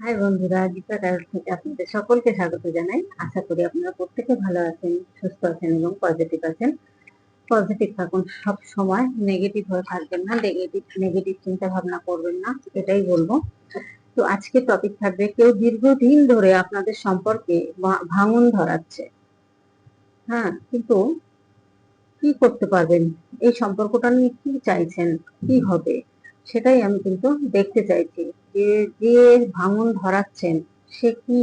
High বন্ধুরা, Gita travel থেকে আপনাদের সকলকে স্বাগত জানাই। আশা করি আপনারা প্রত্যেকে ভালো আছেন, সুস্থ আছেন এবং পজিটিভ আছেন। পজিটিভ থাকুন সব সময় নেগেটিভ হয়ে থাকবেন না নেগেটিভ নেগেটিভ চিন্তা ভাবনা করবেন না, এটাই বলব। তো আজকে টপিক থাকবে, কেউ দীর্ঘদিন ধরে আপনাদের সম্পর্কে ভাঙন ধরাচ্ছে। হ্যাঁ কিন্তু কি করতে পারবেন? এই সম্পর্কটা নিয়ে কি চাইছেন? কি হবে? সেটাই আমি কিন্তু দেখতে চাইছি। যে ভাঙন ধরাচ্ছেন, সে কি?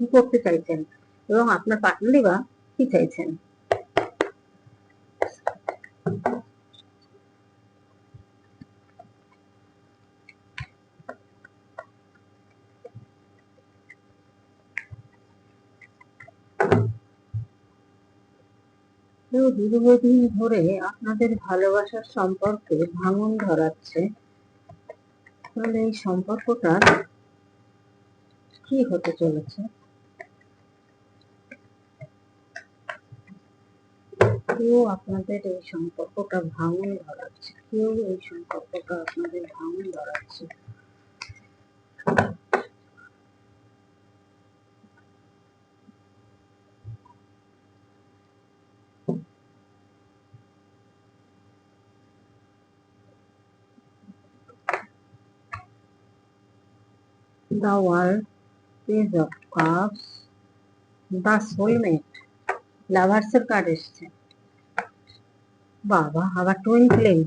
কি করতে চাইছেন? এবং আপনার পার্টনারই বা কি চাইছেন? দীর্ঘদিন ধরে আপনাদের ভালোবাসার সম্পর্কে ভাঙন ধরাচ্ছে। তাহলে এই সম্পর্কটা কি হতে চলেছে? কেউ আপনাদের এই সম্পর্কটা ভাঙন ধরাচ্ছে। কেউ এই সম্পর্কটা আপনাদের ভাঙন ধরাচ্ছে। The world page of cups the soulmate এর কার্ড এসছে। বাবা, আবার টুইন ফ্লেম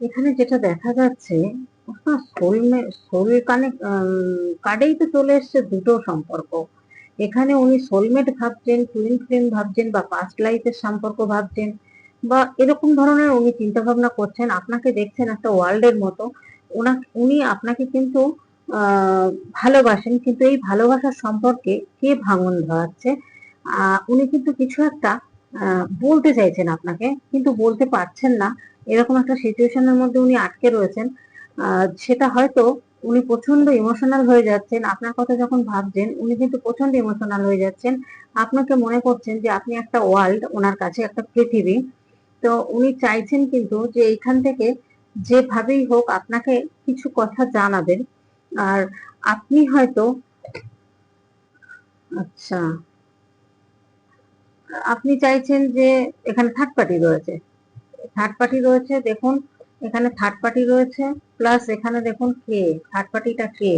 এখানে যেটা দেখা যাচ্ছে সোল কানেক্ট কার্ডেই তো চলে এসছে দুটো সম্পর্ক। এখানে উনি সোলমেট ভাবছেন টুইন ফ্লেম ভাবছেন বা পাস্ট লাইফের সম্পর্ক ভাবছেন বা এরকম ধরনের উনি চিন্তা ভাবনা করছেন। আপনাকে দেখছেন একটা ওয়ার্ল্ডের মতো। উনি আপনাকে কিন্তু ভালোবাসেন, কিন্তু এই ভালোবাসার সম্পর্কে কে ভাঙন ধরাচ্ছে? উনি কিন্তু কিছু একটা বলতে চাইছেন আপনাকে, কিন্তু বলতে পারছেন না। এরকম একটা সিচুয়েশনের মধ্যে উনি আটকে রয়েছেন। সেটা হয়তো উনি প্রচণ্ড ইমোশনাল হয়ে যাচ্ছেন। আপনার কথা যখন ভাবছেন, উনি কিন্তু প্রচণ্ড ইমোশনাল হয়ে যাচ্ছেন। আপনাকে মনে করছেন যে আপনি একটা ওয়ার্ল্ড ওনার কাছে একটা পৃথিবী। তো উনি চাইছেন কিন্তু যে এইখান থেকে যেভাবেই হোক আপনাকে কিছু কথা জানাবেন। আর আপনি হয়তো আচ্ছা আপনি চাইছেন যে এখানে থার্ড পার্টি রয়েছে। থার্ড পার্টি রয়েছে, দেখুন। এখানে থার্ড পার্টি রয়েছে প্লাস এখানে দেখুন কে থার্ড পার্টিটা কে,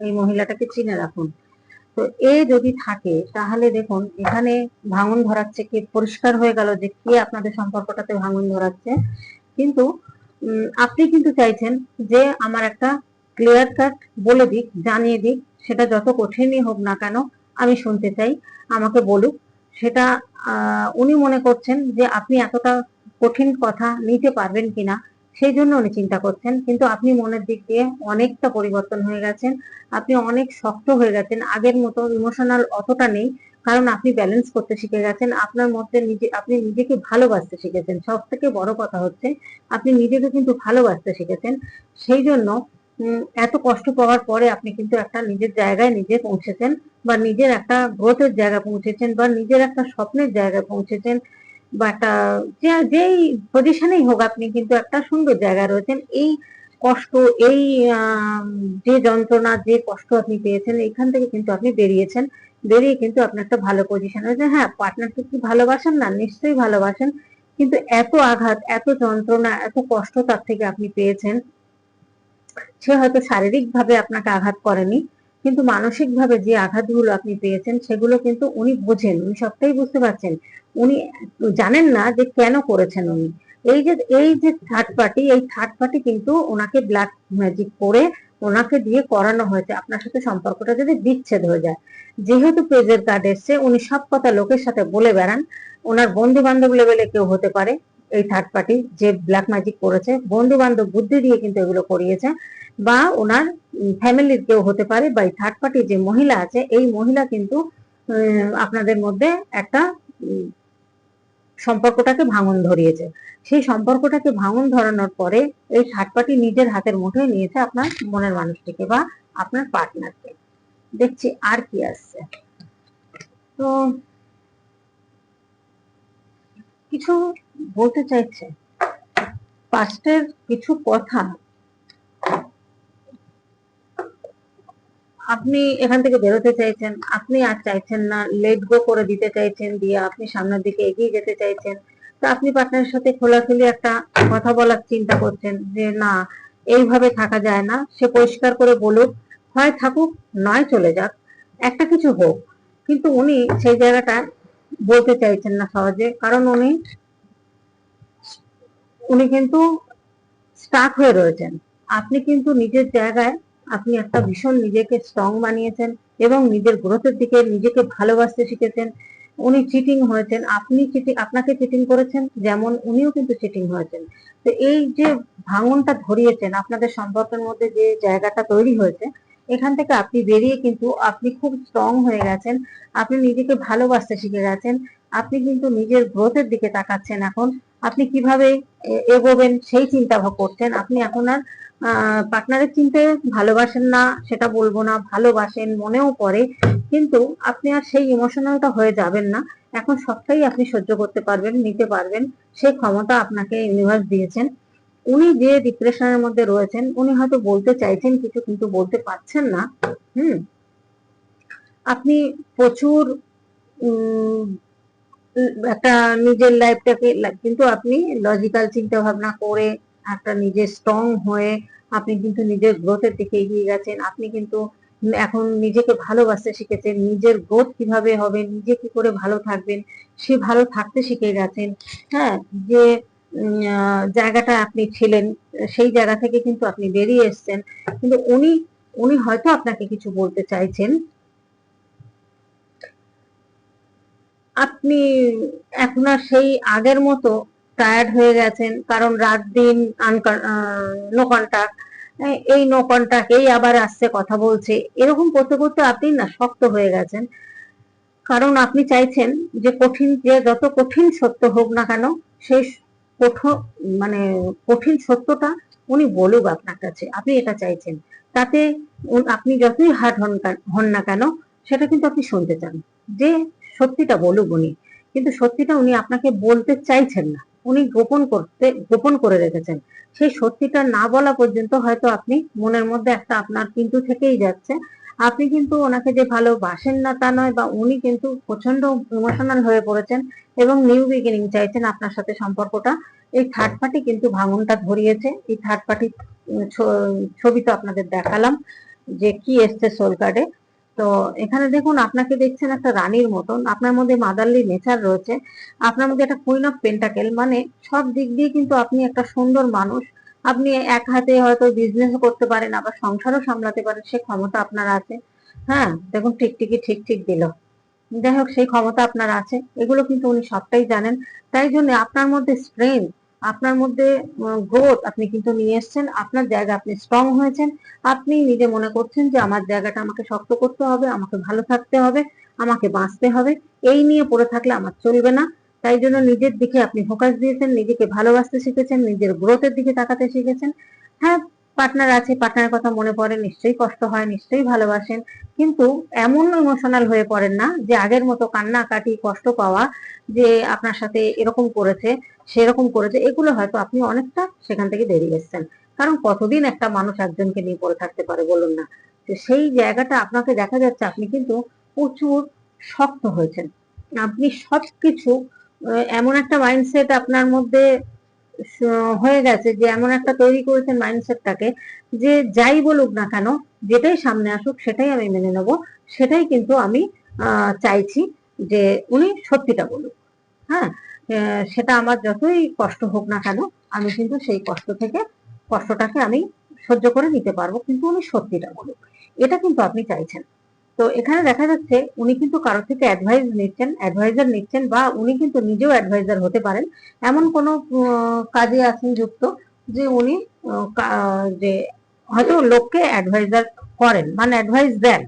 এই মহিলাটাকে চিনে রাখুন। তো এ যদি থাকে, তাহলে দেখুন, এখানে ভাঙন ধরাচ্ছে কে, পরিষ্কার হয়ে গেল যে কে আপনাদের সম্পর্কটাতে ভাঙন ধরাচ্ছে। কিন্তু আপনি কিন্তু চাইছেন যে আমার একটা ক্লিয়ার কাট বলে দিক, জানিয়ে দিক, সেটা যত কঠিনই হোক না কেন, আমি শুনতে চাই, আমাকে বলুক। সেটা উনি মনে করছেন যে আপনি এতটা কঠিন কথা নিতে পারবেন কিনা সেই জন্য উনি চিন্তা করছেন। কিন্তু আপনি মনের দিক দিয়ে অনেকটা পরিবর্তন হয়ে গেছেন। আপনি অনেক শক্ত হয়ে গেছেন। আগের মতো ইমোশনাল অতটা নেই। কারণ আপনি ব্যালেন্স করতে শিখে গেছেন। আপনার মধ্যে নিজে, আপনি নিজেকে ভালোবাসতে শিখেছেন। সব থেকে বড় কথা হচ্ছে, আপনি নিজেকে কিন্তু ভালোবাসতে শিখেছেন। সেই জন্য এত কষ্ট পাওয়ার পরে আপনি কিন্তু একটা নিজের জায়গায় নিজে পৌঁছেছেন বা নিজের একটা গ্রোথের জায়গায় পৌঁছেছেন বা নিজের একটা স্বপ্নের জায়গায় পৌঁছেছেন। বা একটা যে, যেই পজিশনেই হোক আপনি, কিন্তু একটা সুন্দর জায়গায় রয়েছেন। এই কষ্ট, এই যে যন্ত্রণা, যে কষ্ট আপনি পেয়েছেন, এখান থেকে কিন্তু আপনি বেরিয়েছেন। বেরিয়ে কিন্তু আপনি একটা ভালো পজিশন হয়েছে হ্যাঁ পার্টনারকে কি ভালোবাসেন? না, নিশ্চয়ই ভালোবাসেন। কিন্তু এত আঘাত, এত যন্ত্রণা, এত কষ্ট তার থেকে আপনি পেয়েছেন। সে হয়তো শারীরিক ভাবে আপনাকে আঘাত করেনি। কিন্তু মানসিক ভাবে যে আঘাতগুলো আপনি পেয়েছেন, সেগুলো কিন্তু উনি বোঝেন, উনি সবটাই বুঝতে পারছেন। উনি জানেন না যে কেন করেছেন উনি। এই যে এই যে থার্ড পার্টি এই থার্ড পার্টি কিন্তু ওনাকে ব্ল্যাক ম্যাজিক করে ওনাকে দিয়ে করানো হয়েছে। আপনার সাথে সম্পর্কটা যদি বিচ্ছেদ হয়ে যায়। যেহেতু পেজের কার্ড এসছে, উনি সব কথা লোকের সাথে বলে বেড়ান। ওনার বন্ধু বান্ধব লেভেলে কেউ হতে পারে। এই থার্ড পার্টি যে ব্ল্যাক ম্যাজিক করেছে বন্ধু বান্ধব বুদ্ধি দিয়ে কিন্তু এগুলো করিয়েছে, বা ওনার ফ্যামিলির কেউ হতে পারে, বা এই থার্ড পার্টি যে মহিলা আছে, এই মহিলা কিন্তু আপনাদের মধ্যে একটা সম্পর্কটাকে ভাঙন ধরিয়েছে। সেই সম্পর্কটাকে ভাঙন ধরানোর পরে এই থার্ড পার্টি নিজের হাতের মুঠোয় নিয়েছে আপনার মনের মানুষটিকে বা আপনার পার্টনারকে দেখছি আর কি আসছে। তো কিছু বলতে চাইছে। পাস্টের কিছু কথা। আপনি এখান থেকে বেরোতে চাইছেন, আপনি আর চাইছেন না লেট গো করে দিতে চাইছেন দিয়ে আপনি সামনের দিকে এগিয়ে যেতে চাইছেন। তো আপনি পার্টনারের সাথে খোলাখুলি একটা কথা বলার চিন্তা করছেন যে, না, এইভাবে থাকা যায় না। সে পরিষ্কার করে বলুক, হয় থাকুক, নয় চলে যাক। একটা কিছু হোক। কিন্তু উনি সেই জায়গাটা বলতে চাইছেন না সহজে, কারণ উনি উনি কিন্তু স্টাক হয়ে রয়েছেন। আপনি কিন্তু নিজের জায়গায়, আপনি একটা ভীষণ নিজেকে স্ট্রং বানিয়েছেন এবং নিজের গ্রোথের দিকে নিজেকে ভালোবাসতে শিখেছেন। উনি চিটিং হয়েছেন, আপনি চিটিং আপনাকে চিটিং করেছেন, যেমন উনিও কিন্তু চিটিং হয়েছেন। তো এই যে ভাঙনটা ধরিয়েছেন, আপনাদের সম্পর্কের মধ্যে যে জায়গাটা তৈরি হয়েছে এখান থেকে আপনি বেরিয়ে কিন্তু আপনি খুব স্ট্রং হয়ে গেছেন। আপনি নিজেকে ভালোবাসতে শিখে গেছেন। আপনি কিন্তু নিজের গ্রোথের দিকে তাকাচ্ছেন এখন। আপনি কীভাবে এগোবেন সেই চিন্তা করছেন। আপনি এখন আর পার্টনারের চিনতে ভালোবাসেন না, সেটা বলব না, ভালোবাসেন মনেও পড়ে। কিন্তু আপনি আর সেই ইমোশনালটা হয়ে যাবেন না। এখন সবটাই আপনি সহ্য করতে পারবেন, নিতে পারবেন। সেই ক্ষমতা আপনাকে ইউনিভার্স দিয়েছেন। উনি যে ডিপ্রেশনের মধ্যে রয়েছেন, উনি হয়তো বলতে চাইছেন কিছু কিন্তু বলতে পারছেন না। হুম? আপনি প্রচুর একটা নিজের লাইফটাকে কিন্তু আপনি লজিক্যাল চিন্তা ভাবনা করে একটা নিজের স্ট্রং হয়ে আপনি কিন্তু নিজের গ্রোথের দিকে এগিয়ে গেছেন। আপনি কিন্তু এখন নিজেকে ভালোবাসতে শিখেছেন, নিজের গ্রোথ কীভাবে হবে, নিজে কি করে ভালো থাকবেন, সে ভালো থাকতে শিখে গেছেন। হ্যাঁ যে জায়গাটা আপনি ছিলেন, সেই জায়গা থেকে কিন্তু আপনি বেরিয়ে এসেছেন। কিন্তু উনি উনি হয়তো আপনাকে কিছু বলতে চাইছেন। আপনি এখন আর সেই আগের মতো টায়ার্ড হয়ে গেছেন, কারণ রাত দিন নো এই নো কন্টাক্ট এই আবার আসছে, কথা বলছে। এরকম করতে করতে আপনি না শক্ত হয়ে গেছেন। কারণ আপনি চাইছেন যে কঠিন, যে যত কঠিন সত্য হোক না কেন সেই কঠোর মানে কঠিন সত্যটা উনি বলুক আপনার কাছে, আপনি এটা চাইছেন। তাতে আপনি যতই হার্ড হন হন না কেন, সেটা কিন্তু আপনি শুনতে চান। যে সত্যিটা বলুক উনি, কিন্তু সত্যিটা উনি আপনাকে বলতে চাইছেন না। উনি গোপন করতে, গোপন করে রেখেছেন। সেই সত্যিটা না বলা পর্যন্ত হয়তো আপনি মনের মধ্যে একটা আপনার কিন্তু থেকেই যাচ্ছে। আপনি কিন্তু ওনাকে যে ভালোবাসেন না তা নয়, বা উনি কিন্তু প্রচণ্ড ইমোশনাল হয়ে পড়েছেন এবং নিউ বিগিনিং চাইছেন আপনার সাথে সম্পর্কটা। এই থার্ড পার্টি কিন্তু ভাঙনটা ধরিয়েছে। এই থার্ড পার্টি ছবি তো আপনাদের দেখালাম যে কি এসছে সোল কার্ডে তো এখানে দেখুন, আপনাকে দেখছেন একটা রানীর মতন। আপনার মধ্যে মাদারলি নেচার রয়েছে। আপনার মধ্যে একটা কুইন অফ পেন্টাকেল মানে সব দিক দিয়ে কিন্তু আপনি একটা সুন্দর মানুষ। আপনি এক হাতে হয়তো বিজনেস করতে পারেন, আবার সংসারও সামলাতে পারেন, সে ক্ষমতা আপনার আছে। হ্যাঁ দেখুন টিকটিকি ঠিক ঠিক দিল। যাই হোক, সেই ক্ষমতা আপনার আছে। এগুলো কিন্তু উনি সবটাই জানেন। তাই জন্য আপনার মধ্যে স্ট্রেংথ আপনার মধ্যে গ্রোথ আপনি কিন্তু নিয়ে এসছেন। আপনার জায়গা আপনি স্ট্রং হয়েছেন। আপনি নিজে মনে করছেন যে আমার জায়গাটা আমাকে শক্ত করতে হবে, আমাকে ভালো থাকতে হবে, আমাকে বাঁচতে হবে। এই নিয়ে পড়ে থাকলে আমার চলবে না। তাই জন্য নিজের দিকে আপনি ফোকাস দিয়েছেন, নিজেকে ভালোবাসতে শিখেছেন, নিজের গ্রোথের দিকে তাকাতে শিখেছেন। হ্যাঁ পার্টনার আছে পার্টনারের কথা মনে পড়ে, নিশ্চয়ই কষ্ট হয়, নিশ্চয়ই ভালোবাসেন। কিন্তু এমন ইমোশনাল হয়ে পড়েন না যে আগের মতো কান্নাকাটি, কষ্ট পাওয়া যে আপনার সাথে এরকম করেছে, সেরকম করেছে, এগুলো হয়তো আপনি অনেকটা সেখান থেকে বেরিয়ে এসেছেন। কারণ কতদিন একটা মানুষ একজনকে নিয়ে পড়ে থাকতে পারে বলুন না। তো সেই জায়গাটা আপনাকে দেখা যাচ্ছে, আপনি কিন্তু প্রচুর শক্ত হয়েছেন। আপনি সবকিছু এমন একটা মাইন্ডসেট আপনার মধ্যে হয়ে গেছে যে, এমন একটা তৈরি করেছেন মাইন্ডসেটটাকে যে, যাই বলুক না কেন, যেটাই সামনে আসুক, সেটাই আমি মেনে নেব, সেটাই কিন্তু আমি চাইছি যে, উনি সত্যিটা বলুক। হ্যাঁ? সেটা আমার যতই কষ্ট হোক না কেন, আমি কিন্তু সেই কষ্ট থেকে, কষ্টটাকে আমি সহ্য করে নিতে পারব, কিন্তু উনি সত্যিটা বলুক। এটা কিন্তু আপনি চাইছেন। তো এখানে দেখা যাচ্ছে উনি কিন্তু কারোর থেকে অ্যাডভাইস নিচ্ছেন অ্যাডভাইজার নিচ্ছেন বা উনি কিন্তু নিজেও অ্যাডভাইজার হতে পারেন। এমন কোনো কাজে আছেন যুক্ত যে উনি যে হয়তো লোককে অ্যাডভাইজার করেন মানে অ্যাডভাইস দেন।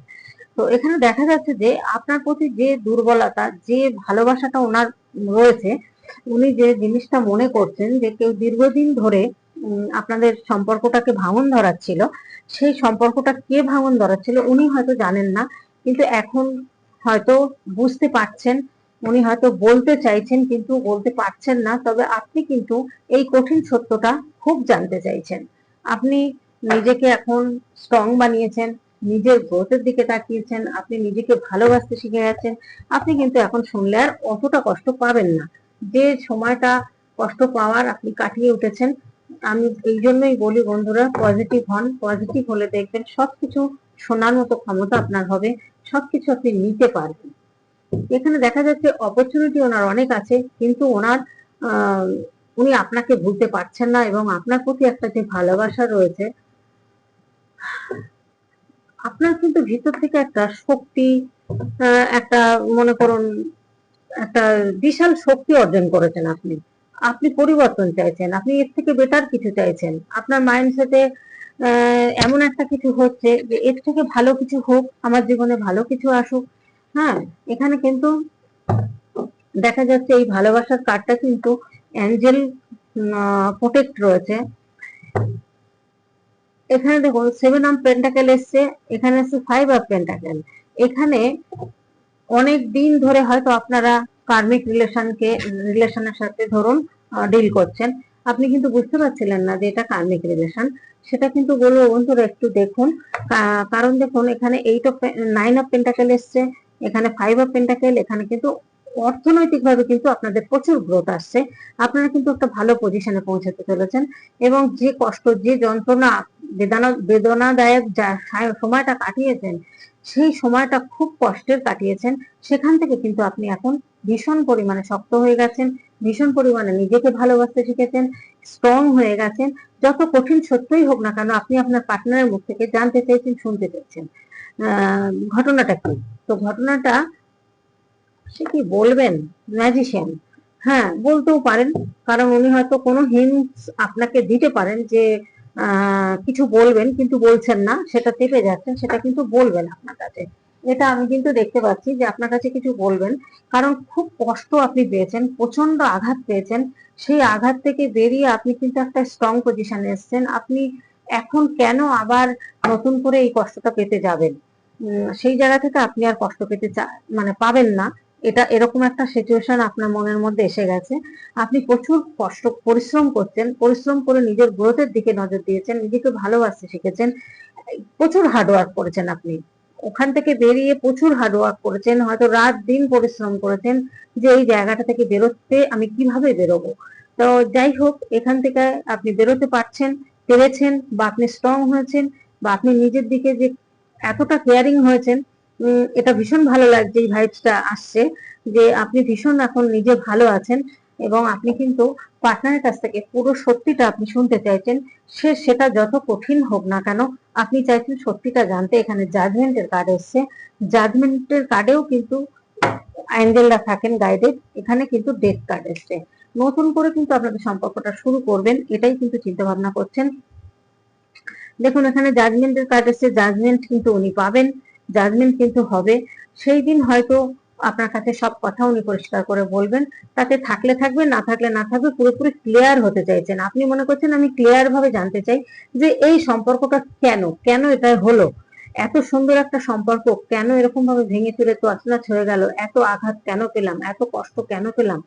তো এখানে দেখা যাচ্ছে যে আপনার প্রতি যে দুর্বলতা, যে ভালোবাসাটা ওনার রয়েছে, উনি যে জিনিসটা মনে করছেন যে কেউ দীর্ঘদিন ধরে আপনাদের সম্পর্কটাকে ভাঙন ধরাচ্ছিল। সেই সম্পর্কটা কে ভাঙন ধরাচ্ছিল উনি হয়তো জানেন না, কিন্তু এখন হয়তো বুঝতে পারছেন, উনি হয়তো বলতে চাইছেন কিন্তু বলতে পারছেন না, তবে আপনি কিন্তু এই কঠিন সত্যটা খুব জানতে চাইছেন। আপনি নিজেকে এখন স্ট্রং বানিয়েছেন, নিজের গ্রোথের দিকে তাকিয়েছেন, আপনি নিজেকে ভালোবাসতে শিখে গেছেন, আপনি কিন্তু এখন শুনলে আর অতটা কষ্ট পাবেন না। যে সময়টা কষ্ট পাওয়ার আপনি কাটিয়ে উঠেছেন আমি এই জন্যই বলি বন্ধুরা পজিটিভ হন পজিটিভ হলে দেখবেন সবকিছু শোনার মতো ক্ষমতা আপনার হবে, সবকিছু আপনি নিতে পারবেন। এখানে দেখা যাচ্ছে অপরচুনিটি ওনার অনেক আছে, কিন্তু ওনার উনি আপনাকে ভুলতে পারছেন না এবং আপনার প্রতি একটা যে ভালোবাসা রয়েছে, আপনার কিন্তু ভিতর থেকে একটা শক্তি একটা মনে করুন, একটা বিশাল শক্তি অর্জন করেছেন আপনি। আপনি পরিবর্তন চাইছেন, আপনি এর থেকে বেটার কিছু চাইছেন। আপনার মাইন্ডসেটে এমন একটা কিছু হচ্ছে যে এর থেকে ভালো কিছু হোক, আমার জীবনে ভালো কিছু আসুক হ্যাঁ? এখানে কিন্তু দেখা যাচ্ছে এই ভালোবাসার কার্ডটা কিন্তু অ্যাঞ্জেল প্রোটেক্ট রয়েছে। এখানে দেখুন সেভেন অফ পেন্টাকেল এসছে, এখানে এসছে ফাইভ অফ পেন্টাকেল এখানে অনেক দিন ধরে হয়তো আপনারা কার্মিক রিলেশনকে রিলেশনের সাথে ধরুন ডিল করছেন। আপনি কিন্তু বুঝতে পারছিলেন না যে এটা কার্মিক রিলেশন সেটা কিন্তু বলব বন্ধুরা, একটু দেখুন। কারণ দেখুন, এখানে eight of nine of pentacle এসছে। এখানে ফাইভ অফ পেন্টাকেল এখানে কিন্তু অর্থনৈতিকভাবে কিন্তু আপনাদের প্রচুর গ্রোথ আসছে। আপনারা কিন্তু একটা ভালো পজিশনে পৌঁছাতে চলেছেন। এবং যে কষ্ট, যে যন্ত্রণা, বেদনা, বেদনাদায়ক যা সময়টা কাটিয়েছেন, সেই সময়টা খুব কষ্টের কাটিয়েছেন। সেখান থেকে কিন্তু আপনি এখন ভীষণ পরিমাণে শক্ত হয়ে গেছেন, ভীষণ পরিমাণে নিজেকে ভালোবাসতে শিখেছেন স্ট্রং হয়ে গেছেন। যত কঠিন সত্যই হোক না কেন, আপনি আপনার পার্টনারের মুখ থেকে জানতে চাইছেন, শুনতে চাইছেন। ঘটনাটা কি? তো ঘটনাটা সে কি বলবেন? ম্যাজিশিয়ান হ্যাঁ বলতেও পারেন, কারণ উনি হয়তো কোনো হিন্টস আপনাকে দিতে পারেন যে কিছু বলবেন, কিন্তু বলছেন না, সেটা চেপে যাচ্ছেন, সেটা কিন্তু বলবেন আপনার কাছে। এটা আমি কিন্তু দেখতে পাচ্ছি যে আপনার কাছে কিছু বলবেন। কারণ খুব কষ্ট আপনি পেয়েছেন প্রচণ্ড আঘাত পেয়েছেন। সেই আঘাত থেকে বেরিয়ে আপনি কিন্তু একটা স্ট্রং পজিশনে এসেছেন। আপনি এখন কেন আবার নতুন করে এই কষ্টটা পেতে যাবেন? সেই জায়গা থেকে আপনি আর কষ্ট পেতে মানে পাবেন না। এটা এরকম একটা সিচুয়েশন আপনার মনের মধ্যে এসে গেছে। আপনি প্রচুর কষ্ট, পরিশ্রম করছেন। পরিশ্রম করে নিজের গ্রোথের দিকে নজর দিয়েছেন, নিজেকে ভালোবাসতে শিখেছেন। প্রচুর হার্ডওয়ার্ক করেছেন আপনি। ওখান থেকে বেরিয়ে প্রচুর হার্ডওয়ার্ক করেছেন, হয়তো রাত দিন পরিশ্রম করেছেন যে এই জায়গাটা থেকে বেরোতে আমি কীভাবে বেরোবো। তো যাই হোক, এখান থেকে আপনি বেরোতে পারছেন, পেরেছেন বা আপনি স্ট্রং হয়েছেন বা আপনি নিজের দিকে যে এতটা কেয়ারিং হয়েছেন এটা ভীষণ ভালো লাগছে এই ভাইবসটা আসছে যে আপনি ভীষণ এখন নিজে ভালো আছেন। এবং আপনি কিন্তু পার্টনারের কাছ থেকে পুরো সত্যিটা আপনি শুনতে চাইছেন। সে সেটা যত কঠিন হোক না কেন, আপনি চাইছেন সত্যিটা জানতে। এখানে জাজমেন্টের কার্ড এসছে। জাজমেন্টের কার্ডেও কিন্তু অ্যাঞ্জেলরা থাকেন গাইডেড এখানে কিন্তু ডেথ কার্ড এসছে। নতুন করে কিন্তু আপনাদের সম্পর্কটা শুরু করবেন, এটাই কিন্তু চিন্তা ভাবনা করছেন। দেখুন, এখানে জাজমেন্টের কার্ড এসছে। জাজমেন্ট কিন্তু উনি পাবেন। জাজমেন্ট কিন্তু হবে। সেই দিন হয়তো আপনার কাছে সব কথা উনি পরিষ্কার করে বলবেন। তাতে থাকলে থাকবে না থাকলে না থাকবে পুরোপুরি ক্লিয়ার হতে চাইছেন। আপনি মনে করছেন আমি ক্লিয়ার ভাবে জানতে চাই যে এই সম্পর্কটা কেন কেন এটা হলো? এত সুন্দর একটা সম্পর্ক কেন এরকম ভাবে ভেঙে চুরে তছনছ হয়ে গেল? এত আঘাত কেন পেলাম? এত কষ্ট কেন পেলাম?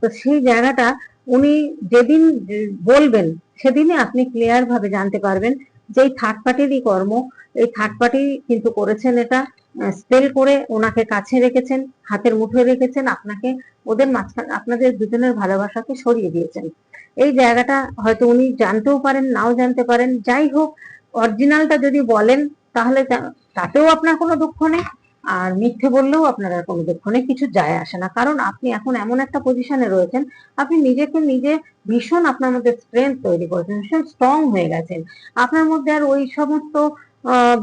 তো সেই জায়গাটা উনি যেদিন বলবেন সেদিনই আপনি ক্লিয়ার ভাবে জানতে পারবেন যে এই থার্ড পার্টিরই কর্ম, এই থার্ড পার্টি কিন্তু করেছেন এটা। স্পেল করে ওনাকে কাছে রেখেছেন, হাতের মুঠোয় রেখেছেন, আপনাকে ওদের মাঝখানে, আপনাদের দুজনের ভালোবাসাকে সরিয়ে দিয়েছেন। এই জায়গাটা হয়তো উনি জানতেও পারেন, নাও জানতে পারেন। যাই হোক অরিজিনালটা যদি বলেন, তাহলে তাতেও আপনার কোনো দুঃখ নেই। আর মিথ্যে বললেও আপনার আর কোনো দুঃখ নেই, কিছু যায় আসে না। কারণ আপনি এখন এমন একটা পজিশনে রয়েছেন, আপনি নিজেকে নিজে ভীষণ আপনার মধ্যে স্ট্রেংথ তৈরি করেছেন, ভীষণ স্ট্রং হয়ে গেছেন। আপনার মধ্যে আর ওই সমস্ত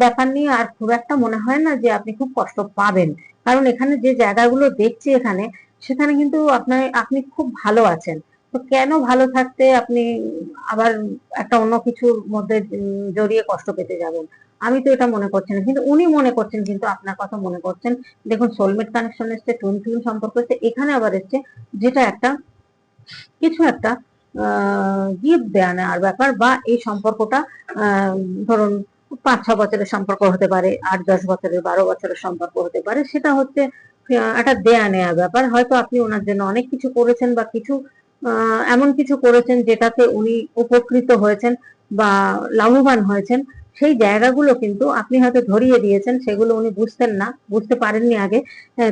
ব্যাপার নিয়ে আর খুব একটা মনে হয় না যে আপনি খুব কষ্ট পাবেন। কারণ এখানে যে জায়গাগুলো দেখছি এখানে, সেখানে কিন্তু আপনার, আপনি খুব ভালো আছেন। তো কেন ভালো থাকতে আপনি আবার একটা অন্য কিছুর মধ্যে জড়িয়ে কষ্ট পেতে যাবেন? আমি তো এটা মনে করছি না। কিন্তু উনি মনে করছেন, কিন্তু আপনার কথা মনে করছেন। দেখুন সোলমেট কানেকশন এসছে টুন টুন সম্পর্ক এসছে, এখানে আবার এসছে যেটা একটা, কিছু একটা গিফট দেয়া নেওয়ার ব্যাপার, বা এই সম্পর্কটা ধরুন পাঁচ, ছ বছরের সম্পর্ক হতে পারে, আট, দশ বছরের, বারো বছরের সম্পর্ক হতে পারে, সেটা হচ্ছে একটা দেয়া নেয়া ব্যাপার। হয়তো আপনি ওনার জন্য অনেক কিছু করেছেন বা কিছু এমন কিছু করেছেন যেটাতে উনি উপকৃত হয়েছেন বা লাভবান হয়েছেন। সেই জায়গাগুলো কিন্তু আপনি হয়তো ধরিয়ে দিয়েছেন, সেগুলো উনি বুঝতেন না, বুঝতে পারেননি আগে।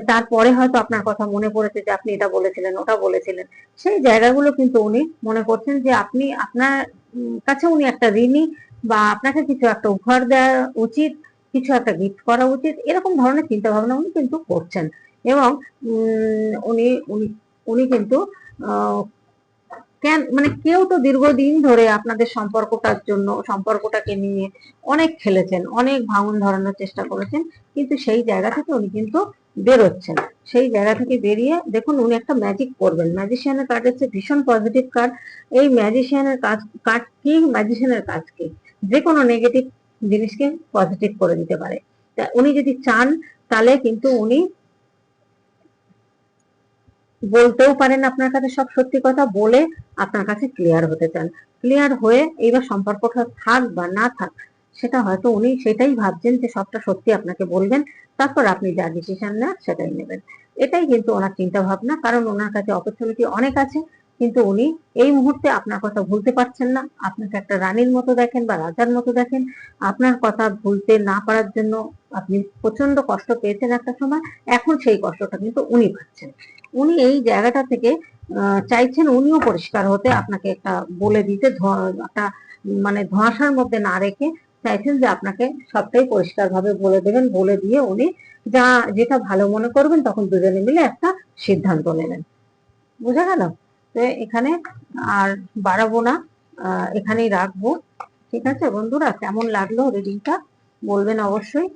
তারপরে হয়তো আপনার কথা মনে পড়েছে যে আপনি এটা বলেছিলেন, ওটা বলেছিলেন। সেই জায়গাগুলো কিন্তু উনি মনে করছেন যে আপনি, আপনার কাছে উনি একটা ঋণী বা আপনাকে কিছু একটা উপহার দেওয়া উচিত, কিছু একটা গিফট করা উচিত, এরকম ধরনের চিন্তা ভাবনা উনি কিন্তু করছেন। এবং উনি উনি উনি কিন্তু কেন মানে কেউ তো দীর্ঘদিন ধরে আপনাদের সম্পর্কটার জন্য, সম্পর্কটাকে নিয়ে অনেক খেলেছেন, অনেক ভাঙন ধরানোর চেষ্টা করেছেন, কিন্তু সেই জায়গা থেকে উনি কিন্তু বেরোচ্ছেন। সেই জায়গা থেকে বেরিয়ে দেখুন উনি একটা ম্যাজিক করবেন। ম্যাজিশিয়ানের কার্ড হচ্ছে ভীষণ পজিটিভ কার্ড এই ম্যাজিশিয়ানের কাজ কাজ কি ম্যাজিশিয়ানের কাজ কি যে কোনো নেগেটিভ জিনিসকে পজিটিভ করে দিতে পারে। তা উনি যদি চান, তাহলে কিন্তু উনি বলতেও পারেন আপনার কাছে সব সত্যি কথা, বলে আপনার কাছে ক্লিয়ার হতে চান। ক্লিয়ার হয়ে এইবার সম্পর্কটা থাক বা না থাক, সেটা হয়তো উনি সেটাই ভাবছেন যে সবটা সত্যি আপনাকে বলবেন, তারপর আপনি যা ডিসিশন নেন সেটাই নেবেন। এটাই কিন্তু ওনার চিন্তা ভাবনা কারণ ওনার কাছে অপরচুনিটি অনেক আছে। কিন্তু উনি এই মুহূর্তে আপনার কথা ভুলতে পারছেন না। আপনাকে একটা রানীর মতো দেখেন বা রাজার মতো দেখেন। আপনার কথা ভুলতে না পারার জন্য আপনি প্রচণ্ড কষ্ট পেয়েছেন একটা সময়। এখন সেই কষ্টটা কিন্তু উনি পাচ্ছেন। উনি এই জায়গাটা থেকে চাইছেন উনিও পরিষ্কার হতে, আপনাকে একটা বলে দিতে একটা মানে ধোঁয়াশার মধ্যে না রেখে চাইছেন যে আপনাকে সবটাই পরিষ্কার ভাবে বলে দেবেন, বলে দিয়ে উনি যা, যেটা ভালো মনে করবেন তখন দুজনে মিলে একটা সিদ্ধান্ত নেবেন। বুঝা গেল? এখানে আর বাড়াবো না। এখানেই রাখব। ঠিক আছে বন্ধুরা? কেমন লাগল রিডিংটা বলবেন অবশ্যই।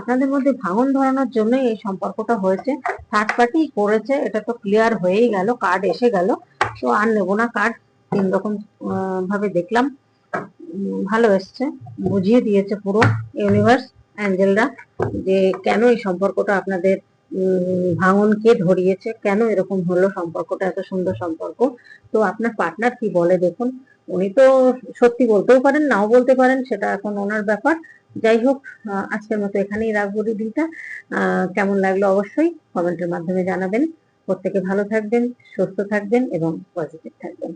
আপনাদের মধ্যে ভাঙন ধরানোর জন্যই এই সম্পর্কটা হয়েছে। থার্ড পার্টি করেছে, এটা তো ক্লিয়ার হয়েই গেল কার্ড এসে গেল। তো আর নেব না কার্ড তিন রকম ভাবে দেখলাম। ভালো এসছে, বুঝিয়ে দিয়েছে পুরো ইউনিভার্স অ্যাঞ্জেলরা যে কেন এই সম্পর্কটা আপনাদের ভাঙনকে ধরিয়েছে। কেন এরকম হলো? সম্পর্কটা এত সুন্দর সম্পর্ক। তো আপনার পার্টনার কি বলে দেখুন। উনি তো সত্যি বলতেও পারেন, নাও বলতে পারেন, সেটা এখন ওনার ব্যাপার। যাই হোক আজকের মতো এখানেই রাখব রিডিংটা কেমন লাগল অবশ্যই কমেন্টের মাধ্যমে জানাবেন। প্রত্যেকে ভালো থাকবেন, সুস্থ থাকবেন এবং পজিটিভ থাকবেন।